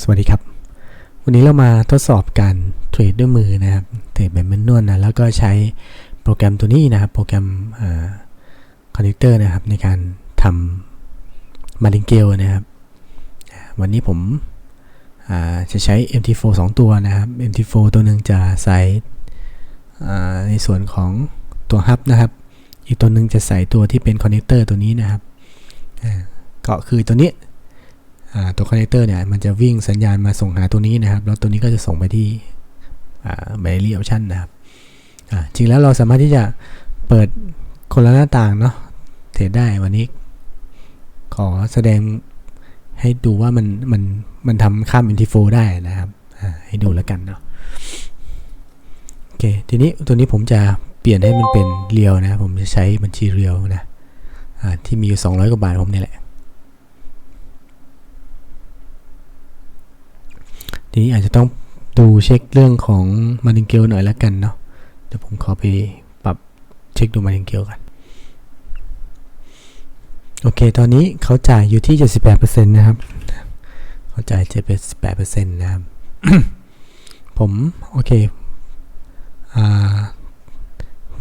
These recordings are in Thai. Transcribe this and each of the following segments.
สวัสดีครับ วันนี้เรามาทดสอบการเทรดด้วยมือนะครับเทรดแบบแมนนวลนะแล้วก็ใช้โปรแกรมตัวนี้นะครับ โปรแกรมคอนเนคเตอร์นะครับ ในการทำมาดิงเกลนะครับ วันนี้ผมจะใช้ MT4 2 ตัวนะครับ MT4 ตัวหนึ่งจะใส่ในส่วนของตัวฮับนะครับ อีกตัวหนึ่งจะใส่ตัวที่เป็นคอนเนคเตอร์ตัวนี้นะครับก็คือตัวนี้ ตัวคอนเนคเตอร์เนี่ยมันจะวิ่งสัญญาณมาส่งหาตัวนี้นะครับ แล้วตัวนี้ก็จะส่งไปที่แบตเตอรี่ออปชันนะครับจริงแล้วเราสามารถที่จะเปิดคนละหน้าต่างเนาะเทรดได้วันนี้ ขอแสดงให้ดูว่ามันมันมันทำข้าม NT4 ได้นะครับให้ดูแล้วกันเนาะโอเคทีนี้ตัวนี้ผมจะเปลี่ยนให้มันเป็นเรียวนะ ผมจะใช้บัญชีเรียวนะที่มีอยู่ 200 กว่าบาทผมนี่แหละ ทีนี้อาจจะต้องดูเช็คเรื่องของมาริงเกลหน่อยล้วกันเนาะเดี๋ยวผมขอไปปรับเช็คดูมาริงเกลกัน โอเค ตอนนี้เขาจ่ายอยู่ที่ 78%นะครับ เขาจ่าย78%นะครับ ผม โอเคอ่า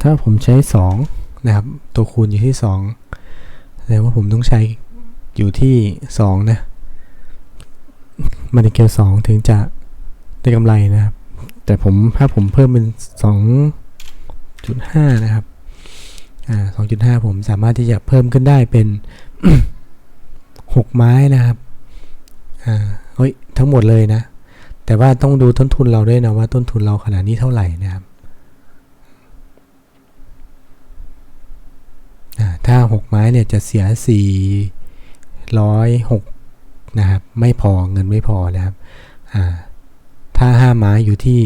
ถ้าผมใช้ 2 นะครับ ตัวคูณอยู่ที่ 2แสดงว่าผมต้องใช้อยู่ที่ 2 นะ มาในเกลสองถึงจะได้กำไรนะครับ แต่ผมถ้าผมเพิ่มเป็นสองจุดห้านะครับอ่าสองจุดห้าผมสามารถที่จะเพิ่มขึ้นได้เป็นหกไม้นะครับอ่าเฮ้ยทั้งหมดเลยนะ แต่ว่าต้องดูต้นทุนเราด้วยนะว่าต้นทุนเราขนาดนี้เท่าไหร่นะครับอ่าถ้าหกไม้เนี่ยจะเสียสี่ร้อยหก นะครับ ไม่พอเงินไม่พอนะครับอ่าถ้า 5 ไม้อยู่ที่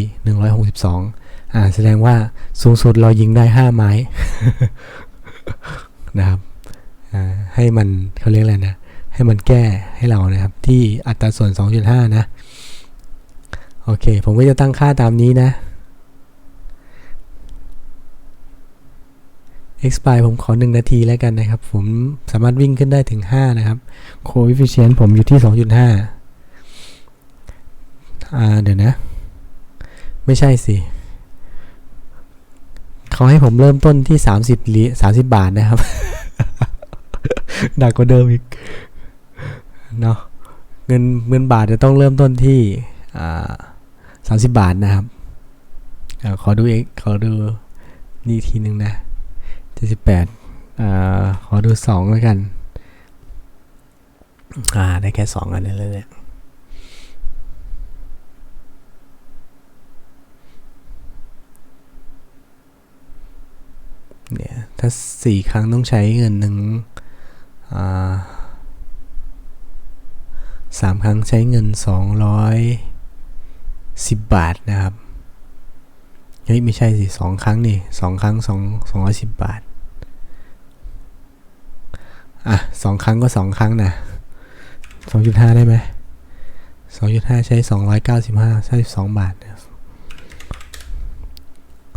162อ่าแสดงว่าสูงสุดเรายิงได้ 5 ไม้นะครับให้มันเขาเรียกอะไรนะ ให้มันแก้ให้เรานะครับ ที่อัตราส่วน 2.5 นะ โอเค ผมก็จะตั้งค่าตามนี้นะ expire ผมขอ 1 นาทีแล้วกันนะครับ ผมสามารถวิ่งขึ้นได้ถึง 5 นะครับ coefficient ผมอยู่ที่ 2.5อ่าเดี๋ยวนะ ไม่ใช่สิเขาให้ผมเริ่มต้นที่ 30ลี30 บาทนะครับ หนักกว่าเดิมอีก เนาะเงินเงินบาทจะต้องเริ่มต้นที่อ่า30 บาทนะครับอขอดูเอกขอดูนี่ทีหนึ่งนะ 78อ่าขอดู2แล้วกัน อ่า ได้แค่2อันนี้เลยเนี่ยเนี่ยถ้า4ครั้งต้องใช้เงินหนึ่งอ่าสามครั้งใช้เงิน210บาทนะครับ เฮ้ย ไม่ใช่สิสองครั้งนี่สองครั้งสองสองร้อยสิบบาท อะสองครั้งก็สองครั้งนะสองจุดห้าได้ไหมสองจุดห้าใช้สองร้อยเก้าสิบห้าใช้สองบาท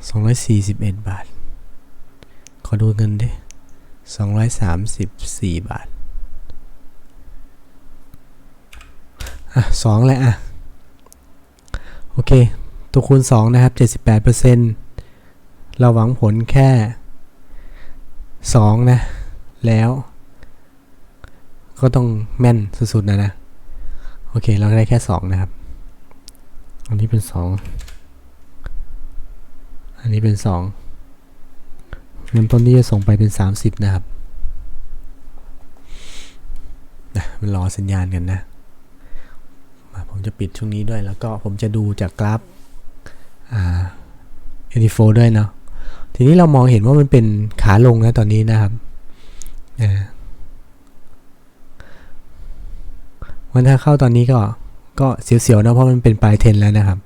สองร้อยสี่สิบเอ็ดบาท ขอดูเงินดิสองร้อยสามสิบสี่บาท อะสองเลยอะ โอเค ตัวคูณ2นะครับ78%เปอร์เซ็นเราหวังผลแค่2นะ แล้ว ก็ต้องแม่นสุดๆนะนะ โอเค เราได้แค่ 2 นะครับ อันนี้เป็น 2 อันนี้เป็น 2เริ่มต้นที่จะส่งไปเป็น 30 นะครับนะมันรอสัญญาณกันนะมาผมจะปิดช่วงนี้ด้วย แล้วก็ผมจะดูจากกราฟอ่า84ด้วยเนาะทีนี้เรามองเห็นว่ามันเป็นขาลงนะตอนนี้นะครับอ่า วันถ้าเข้าตอนนี้ก็ก็เสียวๆนะเพราะมันเป็นปลายเทนแล้วนะครับ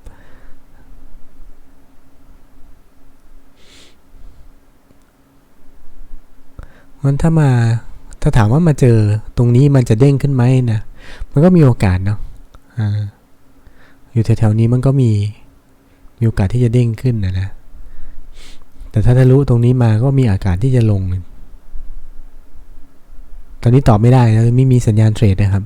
วันถ้ามาถ้าถามว่ามาเจอตรงนี้มันจะเด้งขึ้นไหมนะมันก็มีโอกาสเนาะอ่าอยู่แถวๆนี้มันก็มีมีโอกาสที่จะเด้งขึ้นนะนะแต่ถ้าทะลุตรงนี้มาก็มีอากาศที่จะลง ตอนนี้ตอบไม่ได้นะไม่มีสัญญาณเทรดนะครับ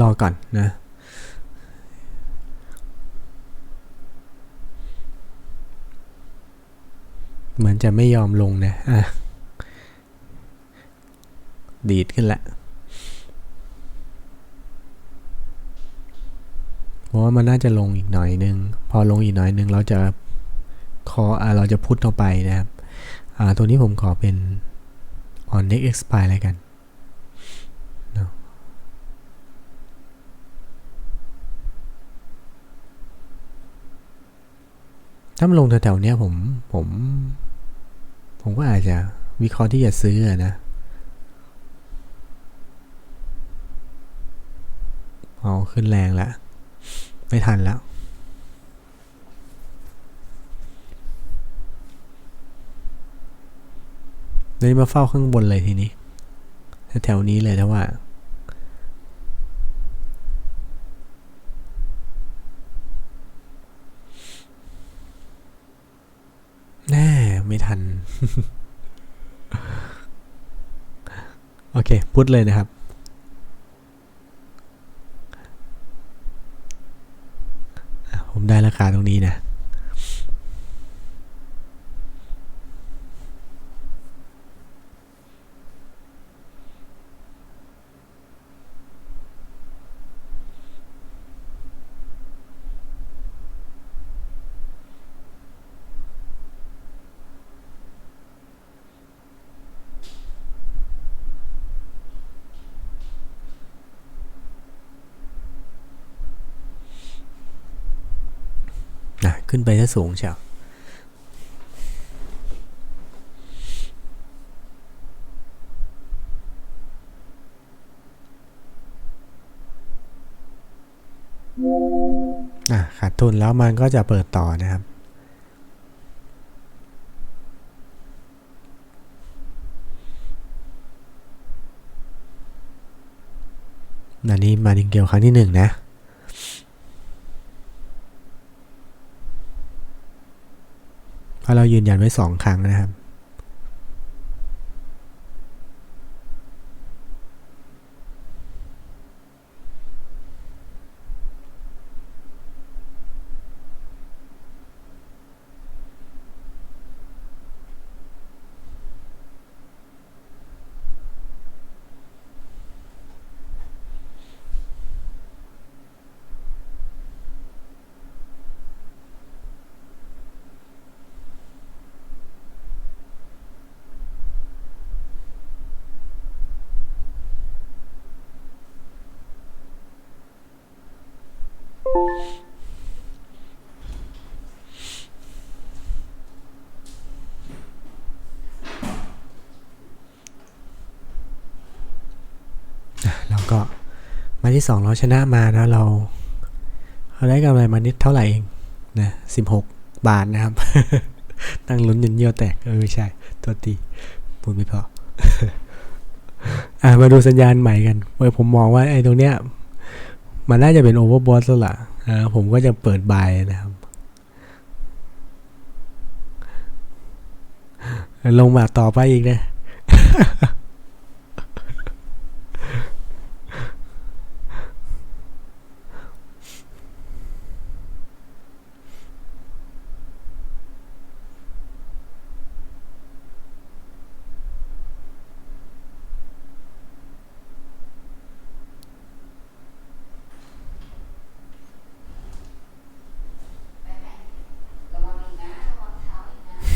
รอก่อนนะ เหมือนจะไม่ยอมลงนะอะดีดขึ้นละเพราะว่ามันน่าจะลงอีกหน่อยนึง พอลงอีกหน่อยนึงเราจะคออ่าเราจะพุทเข้าไปนะครับอ่าตัวนี้ผมขอเป็น on next expire อะไรกันเนาะ ถ้ามันลงแถวๆเนี้ยผมผม ผมก็อาจจะวิเคราะห์ที่จะซื้อนะเอาขึ้นแรงล้วไม่ทันแล้ว เลยมาเฝ้าข้างบนเลยทีนี้ แถวๆนี้เลยถ้าว่า แน่ ไม่ทัน โอเค พูดเลยนะครับ อะผมได้ราคาตรงนี้นะ นะ ขึ้นไปถ้าสูงเชียวอะขาดทุนแล้วมันก็จะเปิดต่อนะครับ อันนี้มาดิงเกลครั้งที่หนึ่งนะ เพราะเรายืนยันไว้สองครั้งนะครับ ที่สองเราชนะมานะเราเราได้กำไรมานิดเท่าไหร่เองนะสิบหกบาทนะครับ ตั้งลุ้นจนเยี่ยวแตกเออไม่ใช่ตัวตีพูดไม่พออะมาดูสัญญาณใหม่กันเว้ยผมมองว่าไอ้ตรงเนี้ย มันน่าจะเป็นโอเวอร์บอสแล้วล่ะอ่าผมก็จะเปิดบายนะครับ ลงมาต่อไปอีกนะ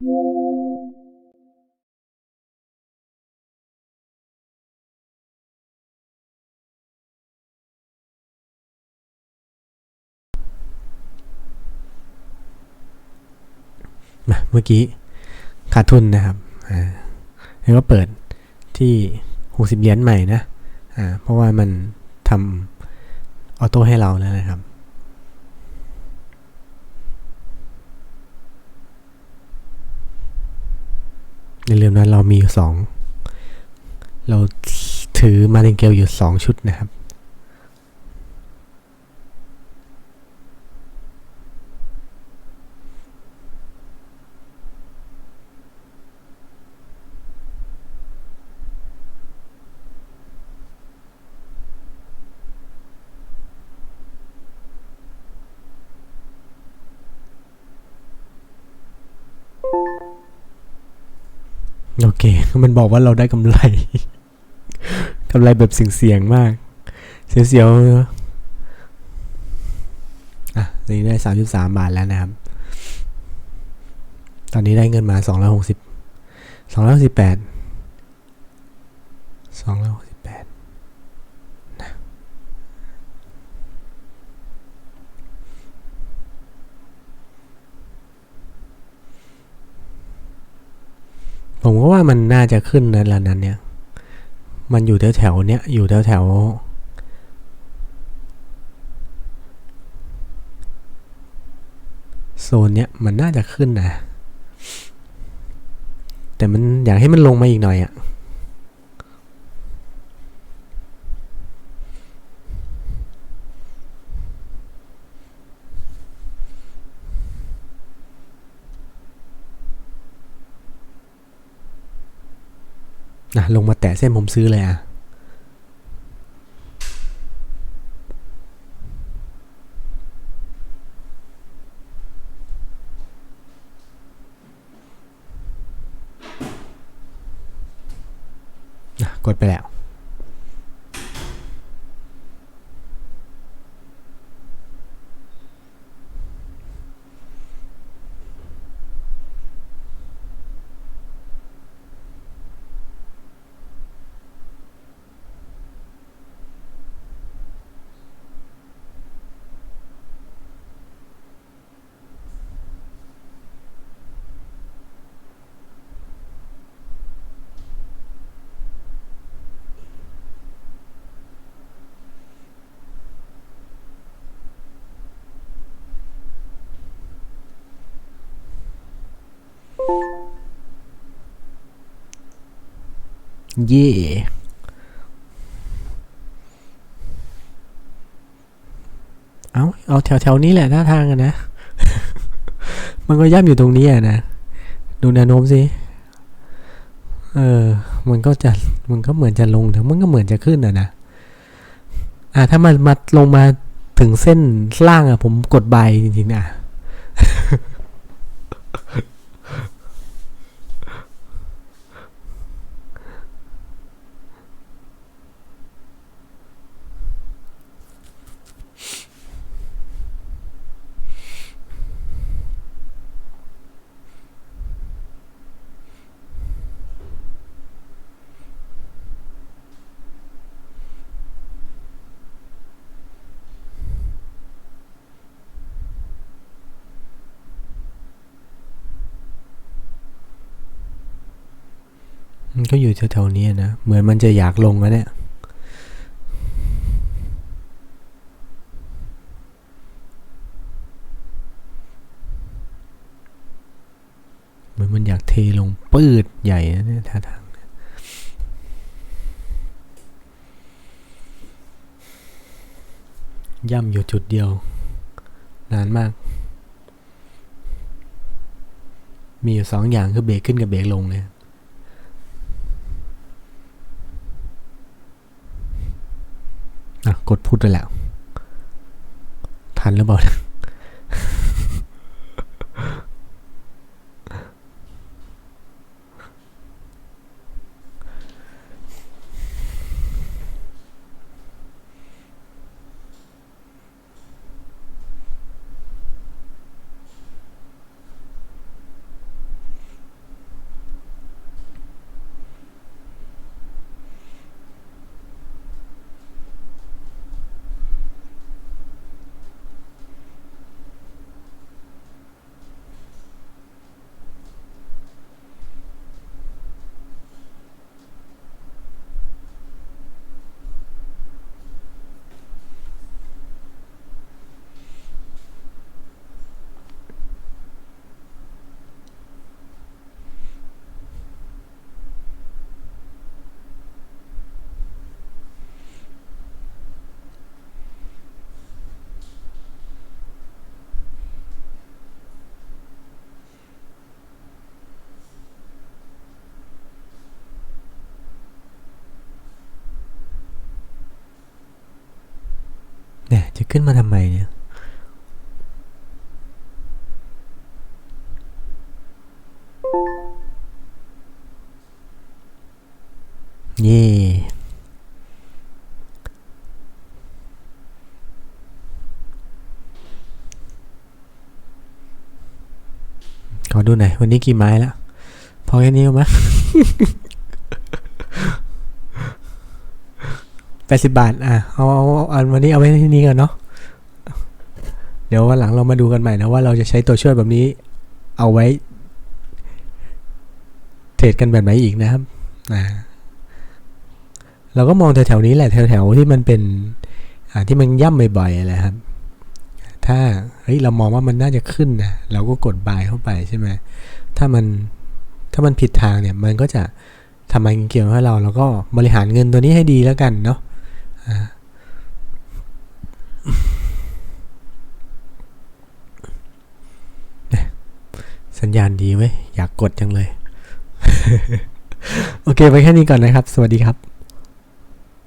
เมื่อกี้ขาดทุนนะครับอ่าแล้วก็เปิดที่ 60 เหรียญใหม่นะอ่าเพราะว่ามันทำออโต้ให้เราแล้วนะครับ ในเรื่องนั้นเรามีอยู่สองเราถือมาติงเกลอยู่สองชุดนะครับ โอเค มันบอกว่าเราได้กำไรกำไรแบบเสี่ยงๆมาก เสียวๆอะตอนนี้ได้สามสิบสามบาทแล้วนะครับ ตอนนี้ได้เงินมาสองร้อยหกสิบสองร้อยสิบแปดสองร้อยหกสิบแปดนะ ผมก็ว่ามันน่าจะขึ้นนะนั้นเนี่ย มันอยู่แถวแถวๆเนี้ยอยู่แถวแถวๆโซนเนี้ยมันน่าจะขึ้นนะ แต่มันอยากให้มันลงมาอีกหน่อยอะ่ะ ลงมาแตะเส้นผมซื้อเลยอะกดไปแล้ว เย่เอาเอาแถวแถวๆนี้แหละท่าทางอะนะ มันก็ย่ำอยู่ตรงนี้อะนะ ดูแนวโน้มสิ เออ มันก็จะ มันก็เหมือนจะลงถึงมันก็เหมือนจะขึ้นอะนะ อ่าถ้ามันมาลงมาถึงเส้นล่างอะผมกดใบจริงๆนะ ก็อยู่แถวๆนี้นะ เหมือนมันจะอยากลงแล้วเนี่ย เหมือนมันอยากเทลงปืดใหญ่นะเนี่ยท่าทางย่ำอยู่จุดเดียว นานมาก มีอยู่สองอย่างคือเบรกขึ้นกับเบรกลงเลย อะ กดพูดไปแล้ว ทันหรือเปล่า เนี่ยจะขึ้นมาทำไมเนี่ยเย่ขอดูหน่อยวันนี้กี่ไม้แล้ว พอแค่นี้มั้ย แปดสิบบาท อะ เอาเอาเอาอันวันนี้เอาไว้ที่นี้ก่อนเนาะ เดี๋ยววันหลังเรามาดูกันใหม่นะว่าเราจะใช้ตัวช่วยแบบนี้ เอาไว้ เทรดกันแบบไหนอีกนะครับอ่าเราก็มองแถวๆนี้แหละแถวๆที่มันเป็น อ่าที่มันย่ำบ่อยๆแหละครับ ถ้าเฮ้ยเรามองว่ามันน่าจะขึ้นนะเราก็กดบายเข้าไปใช่ไหมถ้ามันถ้ามันผิดทางเนี่ยมันก็จะทำมันเกี่ยวให้เราเราก็บริหารเงินตัวนี้ให้ดีแล้วกันเนาะ สัญญาณดีไว้อยากกดจังเลย โอเค ไปแค่นี้ก่อนนะครับ สวัสดีครับ